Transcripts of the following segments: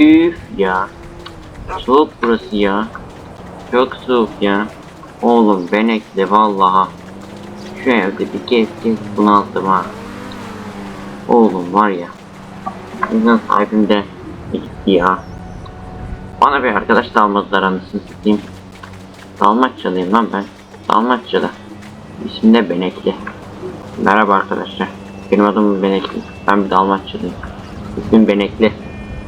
Üf ya. Soğuk burası ya. Çok soğuk ya. Oğlum ben ekle vallaha. Şu evde bir kez kez bunaldım ha. Oğlum var ya. İnsan sahibim de gitti ya. Bana bir arkadaş da almadılar anasını satayım. Dalmatçalıyım lan ben. Dalmatçalı. İsmim de Benekli. Merhaba arkadaşlar. Benim adım Benekli. Ben bir Dalmatçalıyım. İsmim Benekli.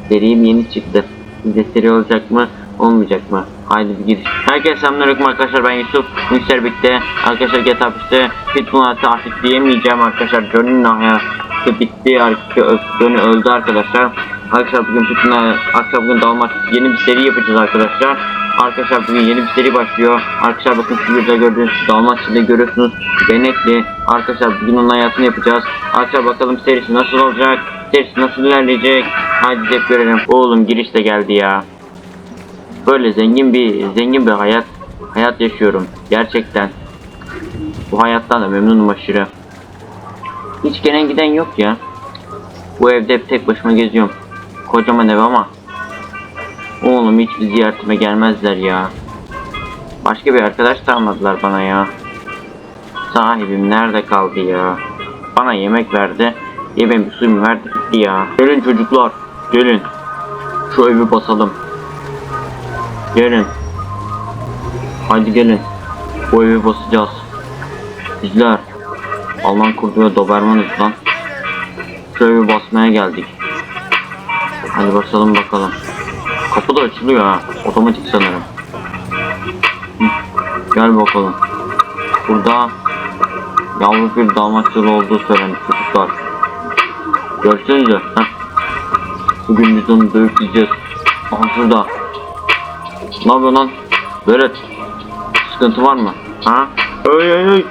Serim yeni çıktı. Sizde seri olacak mı? Olmayacak mı? Haydi bir giriş. Herkese selamünaleyküm arkadaşlar ben Yusuf. Mikser bitti. Arkadaşlar GTA 5'te Pitbull artı artık diyemeyeceğim arkadaşlar. Johnny'nin hayatı bitti. Johnny öldü arkadaşlar. Arkadaşlar bugün Pitbull'un arkadaşlar bugün dalmak yeni bir seri yapacağız arkadaşlar. Arkadaşlar bugün yeni bir seri başlıyor. Arkadaşlar bakın şu burada gördüğünüz Dalmatçı'da görüyorsunuz. Benekli. Arkadaşlar bugün onun hayatını yapacağız. Arkadaşlar bakalım serisi nasıl olacak? Serisi nasıl ilerleyecek? Haydi hep görelim. Oğlum giriş de geldi ya. Böyle zengin bir zengin bir hayat hayat yaşıyorum. Gerçekten. Bu hayattan da memnunum aşırı. Hiç gelen giden yok ya. Bu evde hep tek başıma geziyorum. Kocaman ev ama. Oğlum hiç ziyaretime gelmezler ya. Başka bir arkadaş da almadılar bana ya. Sahibim nerede kaldı ya? Bana yemek verdi. Yemeğimi suyumu verdi ya. Gelin çocuklar. Gelin. Şu evi basalım. Gelin. Haydi gelin. Bu evi basacağız. Bizler. Alman kurdu ve Dobermanız lan. Şu evi basmaya geldik. Hadi basalım bakalım. Kapı da açılıyor ha. Otomatik sanırım. Hı, Gel bakalım. Burada yalnız bir dalmatçılı olduğu söylenir çocuklar. Görsenize. Heh. Bugün biz onu dövüp yiyeceğiz. Aha şurada. Ne yapıyorsun lan? Beret. Sıkıntı var mı? Ha? Ay ay ay.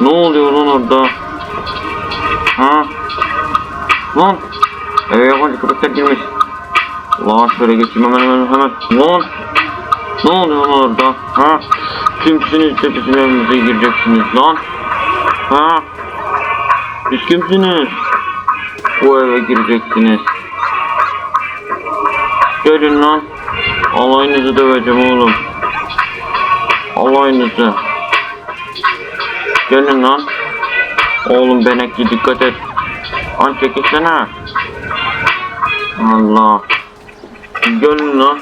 Ne oluyor lan orada? Ha? Lan. Eve yabancı köpekler girmiş. Lan şöyle geçeyim hemen hemen hemen. Lan. Ne oluyor lan orada? Ha? Kimsiniz bizim evimize gireceksiniz lan? Ha? Siz kimsiniz? Bu eve gireceksiniz. Gelin lan. Alayınızı döveceğim oğlum. Alayınızı. Gelin lan. Oğlum benekli dikkat et. Lan çekilsene. Allah. Gelin lan.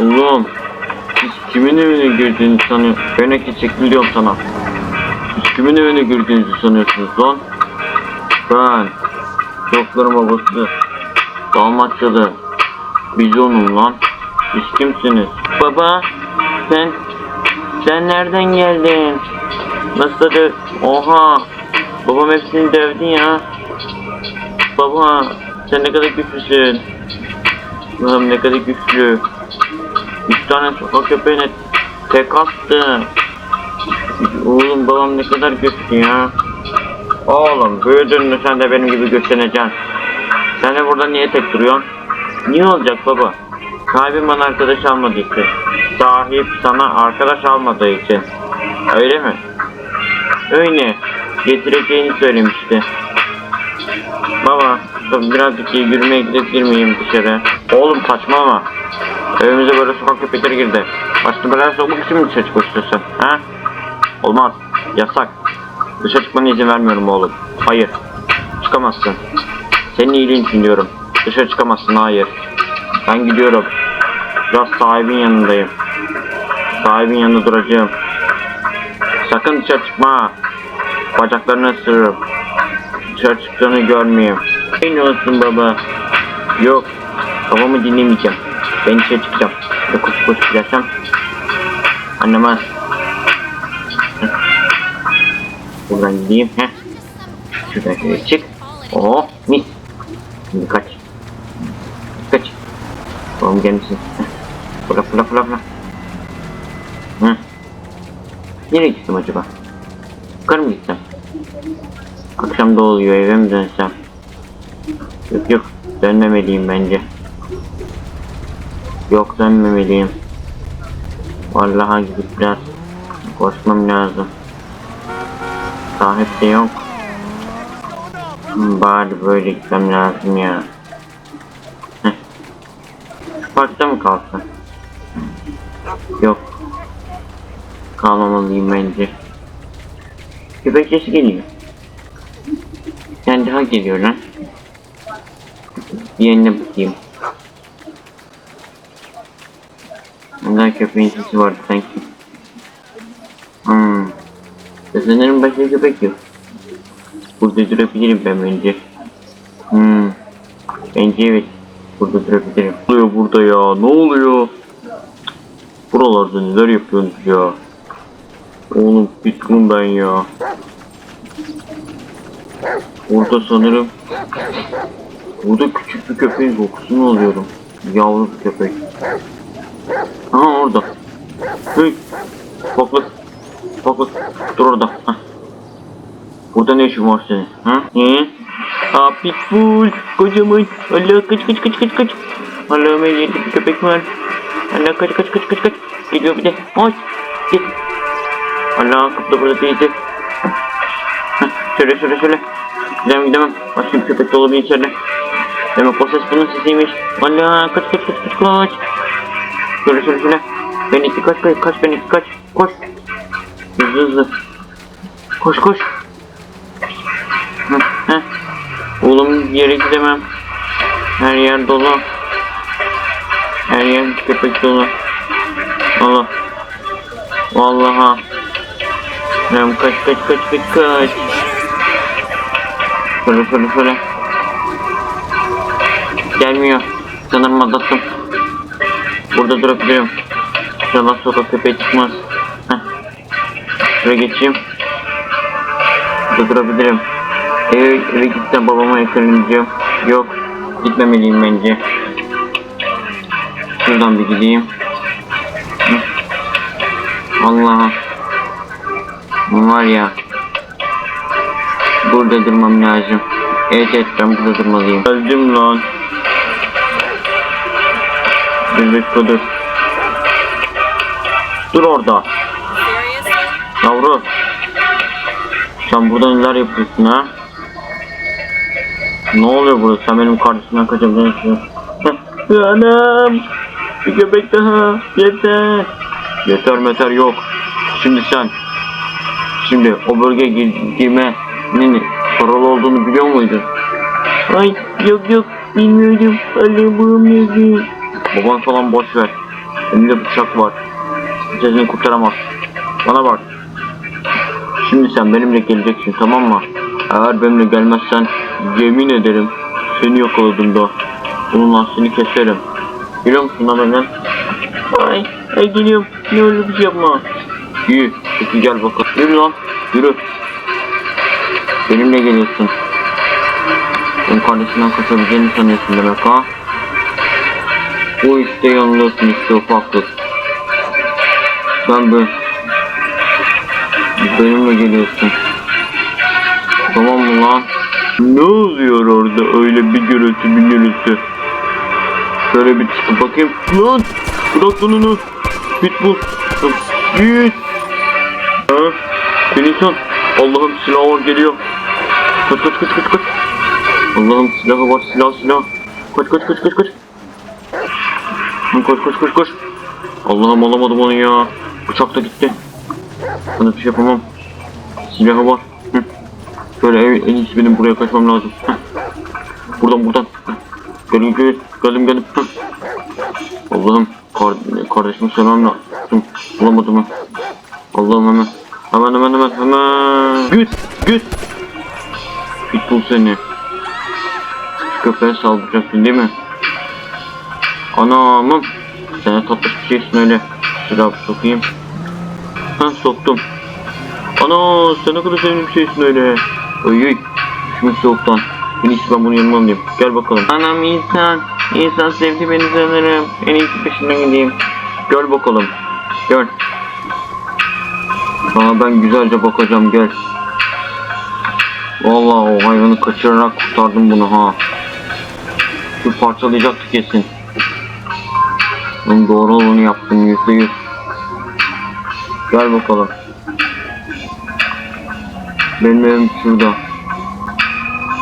Oğlum. Siz kimin evine girdiğini sanıyor? Benekli çekil diyorum sana. Siz kimin evine girdiğinizi sanıyorsunuz lan? Ben. Doktorun babası. Dalmatçalı. Bizonum lan. Siz kimsiniz? Baba. Sen. Sen nereden geldin? Nasıl döv... Oha. Babam hepsini dövdü ya. Baba. Sen ne kadar güçlüsün. Babam ne kadar güçlü. Üç tane sokak köpeğine tek attı. Oğlum babam ne kadar güçlü ya. Oğlum büyüdün mü sen de benim gibi güçleneceksin. Sen de burada niye tek duruyorsun? Niye olacak baba? Sahibim bana arkadaş almadığı için. Sahip sana arkadaş almadığı için. Öyle mi? Öyle. Getireceğini söylemişti. Baba, birazcık iyi yürümeye gidebilir miyim dışarı? Oğlum saçmalama. Evimize böyle sokak köpekleri girdi. Başını belaya sokmak için mi dışarı çıkmışsın? Ha? Olmaz. Yasak. Dışarı çıkmana izin vermiyorum oğlum. Hayır. Çıkamazsın. Senin iyiliğin için diyorum. Dışarı çıkamazsın. Hayır. Ben gidiyorum. Biraz sahibin yanındayım. Sahibin yanında duracağım. Sakın dışarı çıkma. Bacaklarını ısırırım. Dışarı çıktığını görmeyeyim. Ne olsun baba? Yok. Babamı dinlemeyeceğim. Ben dışarı çıkacağım. Ve koşup koşup gidersem annemez. Buradan gideyim. Heh. Şuradan şöyle çık. Oh mis. Şimdi kaç. Kaç. Gelmesin. Heh. Fırla fırla fırla fırla. Hı. Nereye gittim acaba? Yukarı mı gitsem? Akşam da oluyor eve mi dönsem? Yok yok dönmemeliyim bence. Yok dönmemeliyim. Vallahi gidip biraz koşmam lazım. Sahip de yok. Bari böyle gitmem lazım ya. Parkta mı kalsın? Yok. Kalmamalıyım bence. Köpek sesi geliyor. Yani daha geliyor lan. Yerine bakayım. Bunda köpeğin sesi vardı sanki. Sanırım başka köpek yok. Burada durabilirim ben bence. Hmm. Bence evet. Burada durabilirim. Ne oluyor burada ya? Ne oluyor? Buralarda neler yapıyorsunuz ya? Oğlum bittim ben ya. Burada sanırım Burada küçük bir köpeğin kokusunu alıyorum. Yavru bir köpek. Aha orada. Hey. Baklık. Baklık. Dur orada. Hah. Burada ne işin var senin? Ha? Ne? Aa pitbull. Kocaman. Allah kaç kaç kaç kaç kaç. Allah'ım yedi bir köpek var. Allah kaç kaç kaç kaç kaç. Geliyor bir de. Ay. Git. Allah kapıda burada değildi. Söyle söyle söyle. Gidemem gidemem. Başka bir köpek de olabilir içeride. Demek o ses bunun sesiymiş. Allah kaç kaç kaç kaç kaç. Şöyle şöyle şöyle. Ben iki kaç kaç kaç ben iki kaç. Koş. Hızlı hızlı. Koş koş. Hı, hı. Oğlum yere gidemem. Her yer dolu. Her yer köpek dolu. Allah. Vallahi. Ben kaç kaç kaç kaç kaç. Şöyle şöyle şöyle. Gelmiyor. Sanırım aldattım. Burada durabilirim. İnşallah sokak köpeği çıkmaz. Şuraya geçeyim. Burada durabilirim. Eve, eve gitsem babama yakalayacağım. Yok. Gitmemeliyim bence. Şuradan bir gideyim. Hı. Allah'ım. Var ya. Burada durmam lazım. Evet evet ben burada durmalıyım. Geldim lan. Bir dakika dur. Dur orada. Yavru. Sen burada neler yapıyorsun ha? Ne oluyor burada? Sen benim kardeşimden kaçabiliyorsun. Anam. Bir köpek daha. Yeter. Yeter meter yok. Şimdi sen. Şimdi o bölgeye gir girmenin paralı olduğunu biliyor muydun? Ay yok yok bilmiyordum. Allah'ım yazıyor. Baban falan boş ver. Elinde bıçak var. Sesini kurtaramaz. Bana bak. Şimdi sen benimle geleceksin tamam mı? Eğer benimle gelmezsen yemin ederim seni yakaladım da bunun lastiğini keserim. Biliyor musun lan benden? Ay, ay geliyorum. Ne öyle bir şey yapma. İyi, peki gel bakalım. Yürü lan, yürü. Benimle geliyorsun. Benim kardeşinden kaçabileceğini sanıyorsun demek ha? Bu işte yanılıyorsun işte ufaklık. Sen be. Benimle geliyorsun. Tamam mı lan? Ne oluyor orada öyle bir gürültü bir gürültü? Şöyle bir çıkıp bakayım. Lan! Bırak lan onu. Pitbull. Git. Ha? Sen insan. Allah'ım silah var geliyor. Kaç kaç kaç kaç kaç. Allah'ım silahı var silah silah. Kaç kaç kaç kaç kaç. Koş koş koş koş. Allah'ım alamadım onu ya. Bıçak da gitti. Bana bir şey yapamam. Silahı var. Hı. Şöyle en, en iyisi benim buraya kaçmam lazım. Hı. Buradan buradan. Gelin gelin. Geldim. Hı. Allah'ım kar kardeşimi söylemem lazım. Bulamadım ha. Allah'ım hemen. Hemen hemen hemen hemen. Güt güt. Pitbull seni. Şu köpeğe saldıracaksın değil mi? Anamım. Sana tatlış bir şeysin öyle. Şuraya sokayım. Ha soktum. Ana sen ne kadar sevimli bir şeysin öyle. Oy oy. Düşmüş soğuktan. En iyisi ben bunu yanıma alayım. Gel bakalım. Anam insan. İnsan sevdi beni sanırım. En iyisi peşinden gideyim. Gel bakalım. Gel. Sana ben güzelce bakacağım gel. Vallahi o hayvanı kaçırarak kurtardım bunu ha. Şu parçalayacaktı kesin. Ben doğru olanı yaptım yüzde yüz. Gel bakalım. Benim evim şurada.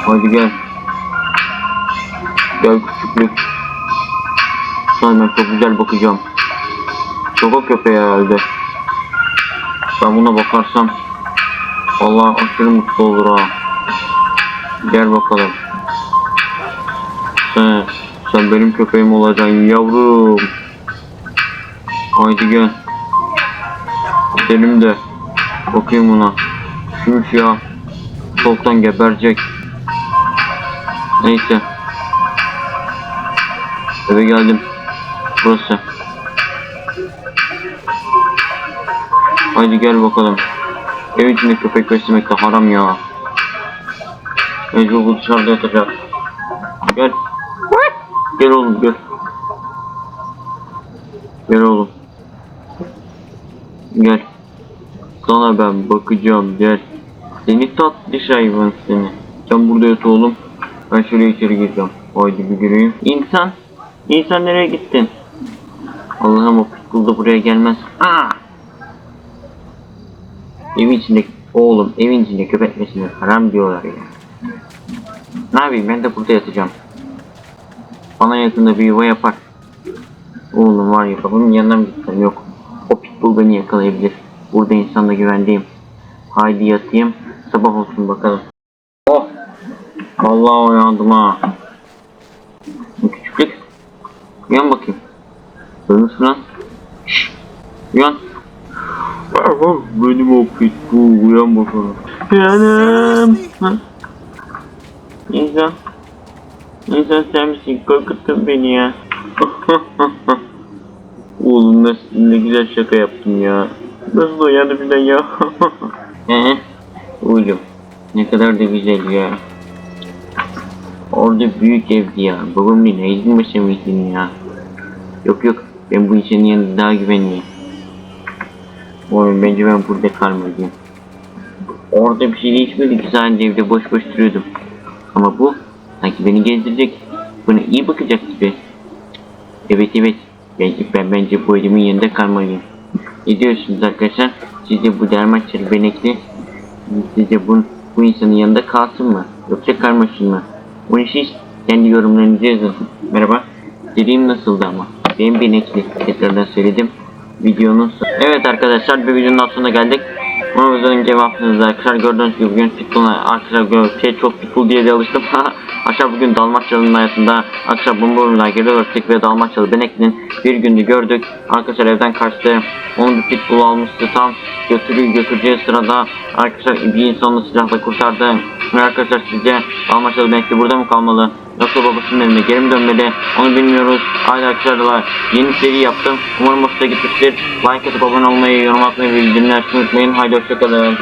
Hadi gel. Gel küçüklük. Sana çok güzel bakacağım. Sokak köpeği herhalde. Ben buna bakarsam Allah aşırı mutlu olur ha. Gel bakalım. Sen, sen benim köpeğim olacaksın yavrum. Haydi gel. Gidelim de bakayım buna. Şuymuş ya. Soğuktan geberecek. Neyse. Eve geldim. Burası. Haydi gel bakalım. Ev içinde köpek beslemek de haram ya. Mecbur bu dışarıda yatacak. Gel. Gel oğlum gel. Gel oğlum. Gel. Sana ben bakacağım gel. Seni tatlı hayvan seni. Sen burada yat oğlum. Ben şöyle içeri gireceğim. Haydi bir gireyim. İnsan. İnsan nereye gittin? Allah'ım o pitbull da buraya gelmez. Aa! Evin içinde oğlum evin içinde köpek beslenir haram diyorlar ya. Ne yapayım ben de burada yatacağım. Bana yakında bir yuva yapar. Oğlum var ya babamın yanına mı gitsem yok. Pitbull beni yakalayabilir. Burada insanda güvendeyim. Haydi yatayım. Sabah olsun bakalım. Oh! Vallahi uyandım ha. Küçüklük. Uyan bakayım. Ölmüş lan. Şşş. Uyan. Benim o pitbull uyan bakalım. Yanım. Ha? İnsan. İnsan sen misin? Korkuttun beni ya. Oğlum nasıl ne güzel şaka yaptım ya. Nasıl uyandı birden ya? Oğlum ne kadar da güzel ya. Orada büyük evdi ya. Babam ne izin başlamışsın ya. Yok yok ben bu işin yanında daha güvenliyim. Oğlum bence ben burada kalmalıyım. Orada bir şey değişmedi ki sadece evde boş boş duruyordum. Ama bu sanki beni gezdirecek. Bana iyi bakacak gibi. Evet evet. Ben, ben bence bu elimin yanında kalmalıyım. Ne diyorsunuz arkadaşlar? Sizce bu dermaçları benekli sizce bu, bu insanın yanında kalsın mı? Yoksa karmaşın mı? Bunu siz kendi yorumlarınızı yazın. Merhaba. Dediğim nasıldı ama? Benim benekli. Tekrardan söyledim. Videonun son- Evet arkadaşlar bir videonun sonuna geldik. Umarım cevaplarınızı arkadaşlar gördüğünüz gibi bugün futboluna arkadaşlar şey çok futbol diye de alıştım. Aşağı bugün Dalmaçyalı'nın hayatında bomba bölümünden geri örtük ve Dalmaçyalı Benekli'nin bir günde gördük. Arkadaşlar evden kaçtı. Onu bir pitbull almıştı tam götürü götüreceği sırada arkadaşlar bir insanı silahla kurtardı. Ve arkadaşlar sizce Dalmaçyalı Benekli burada mı kalmalı? Yoksa babasının evine geri mi dönmeli? Onu bilmiyoruz. Haydi arkadaşlar yeni seri yaptım. Umarım hoşuna gitmiştir. Like atıp abone olmayı, yorum atmayı ve bildirimleri açmayı unutmayın. Haydi hoşçakalın.